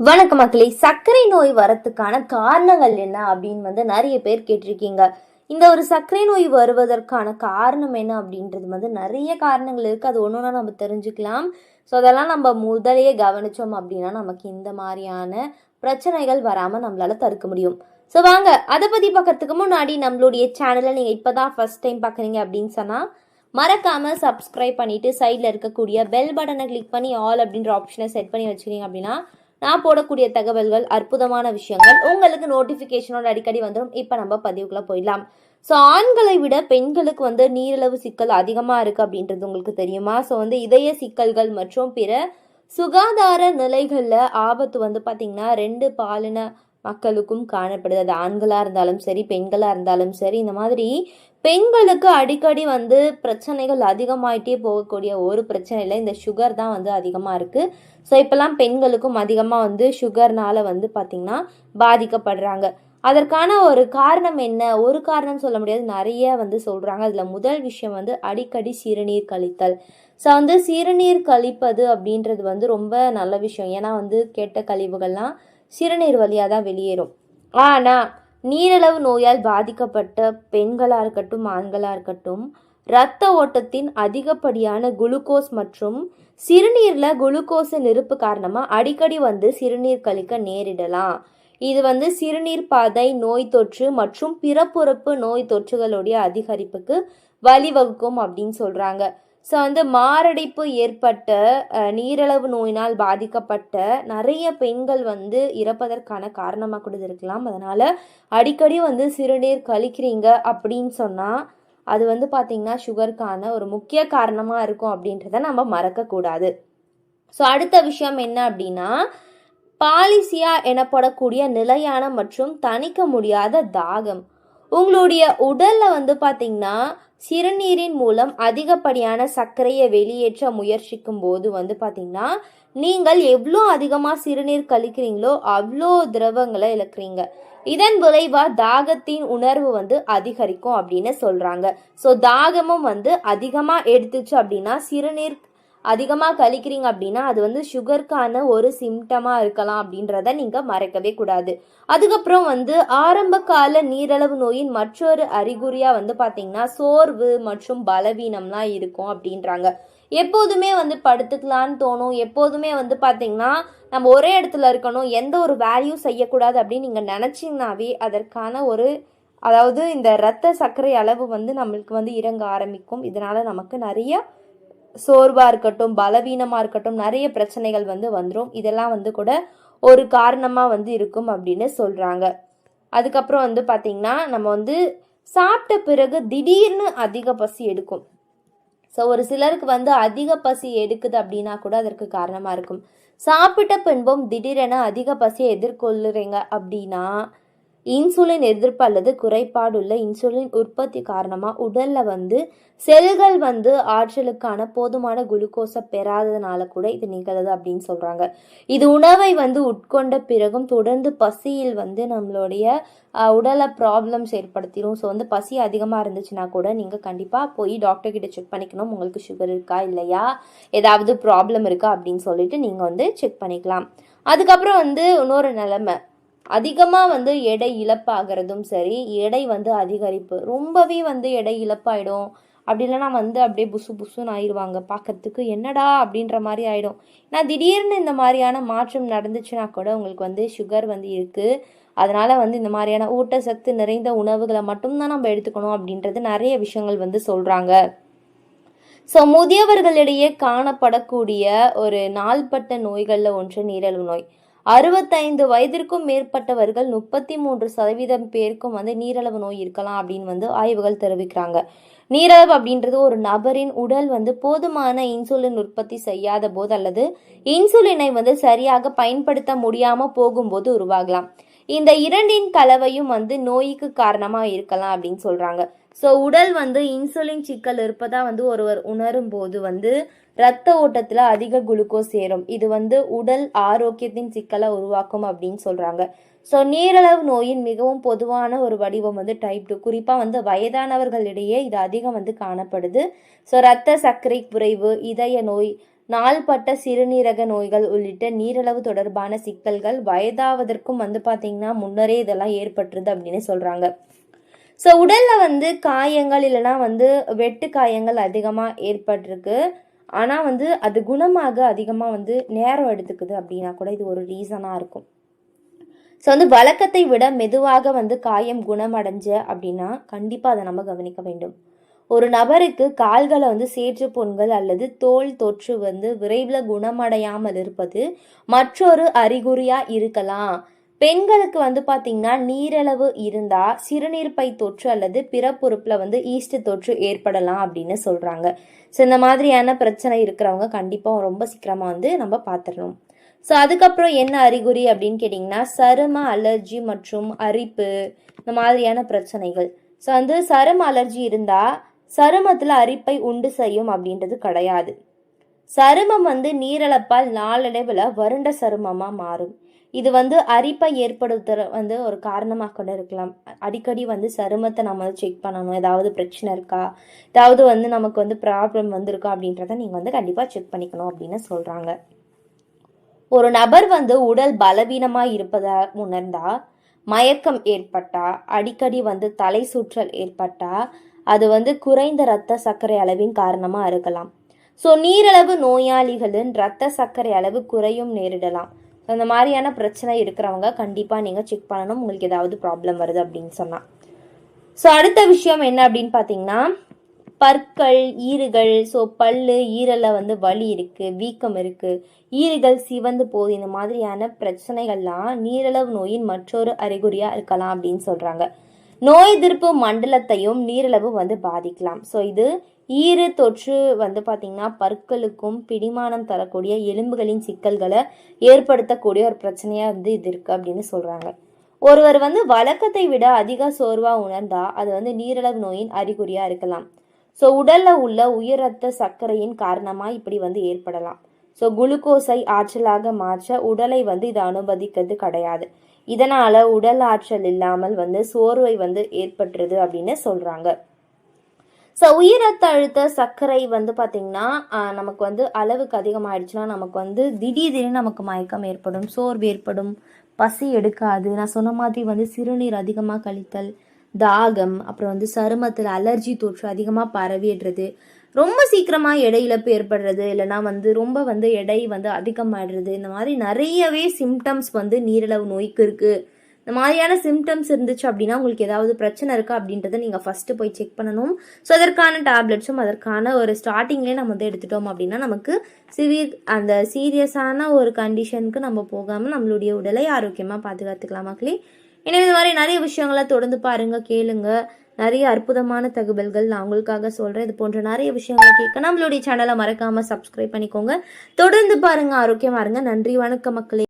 வணக்க மக்களே. சர்க்கரை நோய் வரத்துக்கான காரணங்கள் என்ன அப்படின்னு வந்து நிறைய பேர் கேட்டிருக்கீங்க. இந்த ஒரு சர்க்கரை நோய் வருவதற்கான காரணம் என்ன அப்படின்றது வந்து நிறைய காரணங்கள் இருக்குது அது ஒன்று ஒன்றா நம்ம தெரிஞ்சுக்கலாம். ஸோ அதெல்லாம் நம்ம முதலையே கவனித்தோம் அப்படின்னா நமக்கு இந்த மாதிரியான பிரச்சனைகள் வராமல் நம்மளால் தடுக்க முடியும். ஸோ வாங்க அதை பற்றி பார்க்கறதுக்கு முன்னாடி நம்மளுடைய சேனலை நீங்கள் இப்போ தான் ஃபஸ்ட் டைம் பார்க்குறீங்க அப்படின்னு சொன்னால் மறக்காமல் சப்ஸ்கிரைப் பண்ணிவிட்டு சைடில் இருக்கக்கூடிய பெல் பட்டனை கிளிக் பண்ணி ஆல் அப்படின்ற ஆப்ஷனை செட் பண்ணி வச்சுக்கிங்க அப்படின்னா நான் போடக்கூடிய தகவல்கள் அற்புதமான விஷயங்கள் உங்களுக்கு நோட்டிஃபிகேஷனோட அடிக்கடி வந்துடும் இப்போ நம்ம பதிவுக்குள்ளே போயிடலாம். ஸோ ஆண்களை விட பெண்களுக்கு வந்து நீரிழிவு சிக்கல் அதிகமாக இருக்குது அப்படின்றது உங்களுக்கு தெரியுமா? ஸோ வந்து இதய சிக்கல்கள் மற்றும் பிற சுகாதார நிலைகளில் ஆபத்து வந்து பார்த்திங்கன்னா ரெண்டு பாலின மக்களுக்கும் காணப்படுது. அது ஆண்களாக இருந்தாலும் சரி பெண்களாக இருந்தாலும் சரி. இந்த மாதிரி பெண்களுக்கு அடிக்கடி வந்து பிரச்சனைகள் அதிகமாயிட்டே போகக்கூடிய ஒரு பிரச்சனையில் இந்த சுகர் தான் வந்து அதிகமாக இருக்குது ஸோ இப்போல்லாம் பெண்களுக்கும் அதிகமாக வந்து சுகர்னால் வந்து பார்த்திங்கன்னா பாதிக்கப்படுறாங்க. அதற்கான ஒரு காரணம் என்ன? ஒரு காரணம் சொல்ல முடியாது. நிறைய வந்து சொல்கிறாங்க அதில் முதல் விஷயம் வந்து அடிக்கடி சிறுநீர் கழித்தல். ஸோ வந்து சிறுநீர் கழிப்பது அப்படின்றது வந்து ரொம்ப நல்ல விஷயம். ஏன்னா வந்து கெட்ட கழிவுகள்லாம் சிறுநீர் வழியாக தான் வெளியேறும். ஆனால் நீரிழவு நோயால் பாதிக்கப்பட்ட பெண்களாக இருக்கட்டும் ஆண்களாக இருக்கட்டும் இரத்த ஓட்டத்தின் அதிகப்படியான குளுக்கோஸ் மற்றும் சிறுநீரில் குளுக்கோஸின் இருப்பு காரணமாக அடிக்கடி வந்து சிறுநீர் கழிக்க நேரிடலாம். இது வந்து சிறுநீர் பாதை நோய் தொற்று மற்றும் பிறப்புறுப்பு நோய் தொற்றுகளுடைய அதிகரிப்புக்கு வழிவகுக்கும் அப்படின்னு சொல்கிறாங்க ஸோ வந்து மாரடைப்பு ஏற்பட்ட அஹ், நோயினால் பாதிக்கப்பட்ட நிறைய பெண்கள் வந்து இறப்பதற்கான காரணமாக கூட இருக்கலாம். அதனால் அடிக்கடி வந்து சிறுநீர் கழிக்கிறீங்க அப்படின்னு சொன்னால் அது வந்து பார்த்திங்கன்னா சுகருக்கான ஒரு முக்கிய காரணமாக இருக்கும் அப்படின்றத நம்ம மறக்கக்கூடாது ஸோ அடுத்த விஷயம் என்ன அப்படின்னா பாலிசியா எனப்படக்கூடிய நிலையான மற்றும் தணிக்க முடியாத தாகம். உங்களுடைய உடலில் வந்து பார்த்தீங்கன்னா சிறுநீரின் மூலம் அதிகப்படியான சர்க்கரையை வெளியேற்ற முயற்சிக்கும் போது வந்து பார்த்தீங்கன்னா நீங்கள் எவ்வளோ அதிகமாக சிறுநீர் கழிக்கிறீங்களோ அவ்வளோ திரவங்களை இழக்கிறீங்க. இதன் விளைவாக தாகத்தின் உணர்வு வந்து அதிகரிக்கும் அப்படின்னு சொல்கிறாங்க ஸோ தாகமும் வந்து அதிகமாக எடுத்துச்சு அப்படின்னா சிறுநீர் அதிகமாக கழிக்கிறீங்க அப்படின்னா அது வந்து சுகருக்கான ஒரு சிம்டமாக இருக்கலாம் அப்படின்றத நீங்கள் மறைக்கவே கூடாது. அதுக்கப்புறம் வந்து ஆரம்ப கால நீரளவு நோயின் மற்றொரு அறிகுறியாக வந்து பார்த்தீங்கன்னா சோர்வு மற்றும் பலவீனம்லாம் இருக்கும் அப்படின்றாங்க. எப்போதுமே வந்து படுத்துக்கலான்னு தோணும். எப்போதுமே வந்து பார்த்தீங்கன்னா நம்ம ஒரே இடத்துல இருக்கணும். எந்த ஒரு வேல்யூ செய்யக்கூடாது அப்படின்னு நீங்கள் நினச்சிங்கனாவே அதற்கான ஒரு அதாவது இந்த இரத்த சர்க்கரை அளவு வந்து நம்மளுக்கு வந்து இறங்க ஆரம்பிக்கும். இதனால் நமக்கு நிறைய சோர்வாக இருக்கட்டும் பலவீனமாக இருக்கட்டும் நிறைய பிரச்சனைகள் வந்து வந்துடும் இதெல்லாம் வந்து கூட ஒரு காரணமாக வந்து இருக்கும் அப்படின்னு சொல்கிறாங்க அதுக்கப்புறம் வந்து பார்த்திங்கன்னா நம்ம வந்து சாப்பிட்ட பிறகு திடீர்னு அதிக பசி எடுக்கும். ஸோ ஒரு சிலருக்கு வந்து அதிக பசி எடுக்குது அப்படின்னா கூட அதற்கு காரணமாக இருக்கும். சாப்பிட்ட பின்பும் திடீரென அதிக பசியை எதிர்கொள்ளுறீங்க அப்படின்னா இன்சுலின் எதிர்ப்பு அல்லது குறைபாடுள்ள இன்சுலின் உற்பத்தி காரணமாக உடலில் வந்து செல்கள் வந்து ஆற்றலுக்கான போதுமான குளுக்கோஸை பெறாததுனால கூட இது நிகழுது அப்படின்னு சொல்கிறாங்க இது உணவை வந்து உட்கொண்ட பிறகும் தொடர்ந்து பசியில் வந்து நம்மளுடைய உடலை ப்ராப்ளம்ஸ் ஏற்படுத்திடும் ஸோ வந்து பசி அதிகமாக இருந்துச்சுன்னா கூட நீங்கள் கண்டிப்பாக போய் டாக்டர் கிட்ட செக் பண்ணிக்கணும். உங்களுக்கு சுகர் இருக்கா இல்லையா? ஏதாவது ப்ராப்ளம் இருக்கா அப்படின்னு சொல்லிட்டு நீங்கள் வந்து செக் பண்ணிக்கலாம். அதுக்கப்புறம் வந்து இன்னொரு நிலமை. அதிகமாக வந்து எடை இழப்பாகிறதும் சரி எடை வந்து அதிகரிப்பு. ரொம்பவே வந்து எடை இழப்பாயிடும். அப்படி இல்லைன்னா வந்து அப்படியே புசு புசுன்னு ஆயிடுவாங்க பார்க்கறதுக்கு என்னடா அப்படின்ற மாதிரி ஆயிடும். நான் திடீர்னு இந்த மாதிரியான மாற்றம் நடந்துச்சுன்னா கூட உங்களுக்கு வந்து சுகர் வந்து இருக்குது அதனால் வந்து இந்த மாதிரியான ஊட்டச்சத்து நிறைந்த உணவுகளை மட்டும்தான் நம்ம எடுத்துக்கணும் அப்படின்றது நிறைய விஷயங்கள் வந்து சொல்கிறாங்க ஸோ முதியவர்களிடையே காணப்படக்கூடிய ஒரு நாள்பட்ட நோய்களில் ஒன்று நீரழிவு நோய். அறுபத்தைந்து வயதிற்கும் மேற்பட்டவர்கள் முப்பத்தி மூன்று சதவீதம் பேருக்கும் வந்து நீரளவு நோய் இருக்கலாம் அப்படின்னு வந்து ஆய்வுகள் தெரிவிக்கிறாங்க. நீரளவு அப்படின்றது ஒரு நபரின் உடல் வந்து போதுமான இன்சுலின் உற்பத்தி செய்யாத போது அல்லது இன்சுலினை வந்து சரியாக பயன்படுத்த முடியாம போகும்போது உருவாகலாம். இந்த இரண்டின் கலவையும் வந்து நோய்க்கு காரணமா இருக்கலாம் அப்படின்னு சொல்றாங்க. ஸோ உடல் வந்து இன்சுலின் சிக்கல் இருப்பதாக வந்து ஒருவர் உணரும் போது வந்து இரத்த ஓட்டத்தில் அதிக குளுக்கோஸ் சேரும். இது வந்து உடல் ஆரோக்கியத்தின் சிக்கலை உருவாக்கும் அப்படின்னு சொல்கிறாங்க ஸோ நீரளவு நோயின் மிகவும் பொதுவான ஒரு வடிவம் வந்து டைப் டூ குறிப்பாக வந்து வயதானவர்களிடையே இது அதிகம் வந்து காணப்படுது. ஸோ இரத்த சர்க்கரை குறைவு இதய நோய் நாள்பட்ட சிறுநீரக நோய்கள் உள்ளிட்ட நீரளவு தொடர்பான சிக்கல்கள் வயதாவதற்கும் வந்து பார்த்தீங்கன்னா முன்னரே இதெல்லாம் ஏற்பட்டுருது அப்படின்னு சொல்கிறாங்க ஸோ உடலில் வந்து காயங்கள் இல்லைனா வந்து வெட்டு காயங்கள் அதிகமாக ஏற்பட்டிருக்கு. ஆனால் வந்து அது குணமாக அதிகமாக வந்து நேரம் எடுத்துக்குது அப்படின்னா கூட இது ஒரு ரீசனாக இருக்கும். ஸோ வந்து வழக்கத்தை விட மெதுவாக வந்து காயம் குணமடைஞ்ச அப்படின்னா கண்டிப்பாக அதை நம்ம கவனிக்க வேண்டும். ஒரு நபருக்கு கால்களை வந்து சேற்று புண்கள் அல்லது தோல் தொற்று வந்து விரைவில் குணமடையாமல் இருப்பது மற்றொரு அறிகுறியாக இருக்கலாம். பெண்களுக்கு வந்து பார்த்திங்கன்னா நீரளவு இருந்தால் சிறுநீர்ப்பை தொற்று அல்லது பிறப்புறுப்பில் வந்து ஈஸ்ட் தொற்று ஏற்படலாம் அப்படின்னு சொல்கிறாங்க ஸோ இந்த மாதிரியான பிரச்சனை இருக்கிறவங்க கண்டிப்பாக ரொம்ப சீக்கிரமாக வந்து நம்ம பார்த்துடணும் ஸோ அதுக்கப்புறம் என்ன அறிகுறி அப்படின்னு கேட்டிங்கன்னா சரும அலர்ஜி மற்றும் அரிப்பு இந்த மாதிரியான பிரச்சனைகள். ஸோ வந்து சரும அலர்ஜி இருந்தால் சருமத்தில் அரிப்பை உண்டு செய்யும் அப்படின்றது கிடையாது. சருமம் வந்து நீரிழப்பால் நாளடைவில் வறண்ட சருமமாக மாறும். இது வந்து அரிப்பை ஏற்படுத்துற வந்து ஒரு காரணமாக கூட இருக்கலாம். அடிக்கடி வந்து சருமத்தை நம்ம செக் பண்ணணும். ஏதாவது பிரச்சனை இருக்கா? ஏதாவது வந்து நமக்கு வந்து ப்ராப்ளம் வந்திருக்கா அப்படின்றத நீங்கள் வந்து கண்டிப்பாக செக் பண்ணிக்கணும் அப்படின்னு சொல்கிறாங்க ஒரு நபர் வந்து உடல் பலவீனமாக இருப்பதா உணர்ந்தா மயக்கம் ஏற்பட்டா அடிக்கடி வந்து தலை சுற்றல் ஏற்பட்டா அது வந்து குறைந்த இரத்த சர்க்கரை அளவின் காரணமாக இருக்கலாம். ஸோ நீரளவு நோயாளிகளின் இரத்த சர்க்கரை அளவு குறையும் நேரிடலாம். அந்த மாதிரியான பிரச்சனை இருக்கிறவங்க கண்டிப்பாக நீங்கள் செக் பண்ணணும். உங்களுக்கு ஏதாவது ப்ராப்ளம் வருது அப்படின்னு சொன்னால் ஸோ அடுத்த விஷயம் என்ன அப்படின்னு பார்த்தீங்கன்னா பற்கள் ஈறுகள் ஸோ பல்லு ஈரலில் வந்து வலி இருக்குது வீக்கம் இருக்குது ஈறுகள் சிவந்து போகுது. இந்த மாதிரியான பிரச்சனைகள்லாம் நீரிழவு நோயின் மற்றொரு அறிகுறியாக இருக்கலாம் அப்படின்னு சொல்கிறாங்க நோய் எதிர்ப்பு மண்டலத்தையும் நீரிழவு வந்து பாதிக்கலாம். ஸோ இது ஈறு தொற்று வந்து பார்த்திங்கன்னா பற்களுக்கும் பிடிமானம் தரக்கூடிய எலும்புகளின் சிக்கல்களை ஏற்படுத்தக்கூடிய ஒரு பிரச்சனையாக வந்து இது இருக்குது அப்படின்னு சொல்கிறாங்க ஒருவர் வந்து வழக்கத்தை விட அதிக சோர்வாக உணர்ந்தால் அது வந்து நீரிழவு நோயின் அறிகுறியாக இருக்கலாம். ஸோ உடலில் உள்ள உயர் ரத்த சர்க்கரையின் காரணமாக இப்படி வந்து ஏற்படலாம். ஸோ குளுக்கோஸை ஆற்றலாக மாற்ற உடலை வந்து இது அனுமதிக்கிறது கிடையாது. இதனால் உடல் ஆற்றல் இல்லாமல் வந்து சோர்வை வந்து ஏற்பட்டுருது அப்படின்னு சொல்கிறாங்க ஸோ உயர் ரத்த அழுத்த சர்க்கரை வந்து பார்த்திங்கன்னா நமக்கு வந்து அளவுக்கு அதிகமாகிடுச்சுன்னா நமக்கு வந்து திடீர் திடீர்னு நமக்கு மயக்கம் ஏற்படும் சோர்வு ஏற்படும் பசி எடுக்காது. நான் சொன்ன மாதிரி வந்து சிறுநீர் அதிகமாக கழித்தல் தாகம் அப்புறம் வந்து சருமத்தில் அலர்ஜி தொற்று அதிகமாக பரவிடுறது ரொம்ப சீக்கிரமாக எடை இழப்பு ஏற்படுறது இல்லைனா வந்து ரொம்ப வந்து எடை வந்து அதிகமாகிடுறது இந்த மாதிரி நிறையவே சிம்டம்ஸ் வந்து நீரிழிவு நோய்க்கு இருக்குது இந்த மாதிரியான சிம்டம்ஸ் இருந்துச்சு அப்படின்னா உங்களுக்கு ஏதாவது பிரச்சனை இருக்கா அப்படின்றத நீங்கள் ஃபஸ்ட்டு போய் செக் பண்ணணும். ஸோ அதற்கான டேப்லெட்ஸும் அதற்கான ஒரு ஸ்டார்டிங்லேயே நம்ம வந்து எடுத்துட்டோம் அப்படின்னா நமக்கு சிவியர் அந்த சீரியஸான ஒரு கண்டிஷனுக்கு நம்ம போகாமல் நம்மளுடைய உடலை ஆரோக்கியமாக பாதுகாத்துக்கலாம் மக்களே? எனவே இந்த மாதிரி நிறைய விஷயங்களை தொடர்ந்து பாருங்கள் கேளுங்கள் நிறைய அற்புதமான தகவல்கள் நான் உங்களுக்காக சொல்கிறேன் இது போன்ற நிறைய விஷயங்களை கேட்க நம்மளுடைய சேனலை மறக்காமல் சப்ஸ்கிரைப் பண்ணிக்கோங்க. தொடர்ந்து பாருங்கள் ஆரோக்கியமாக இருங்க. நன்றி வணக்கம் மக்களே.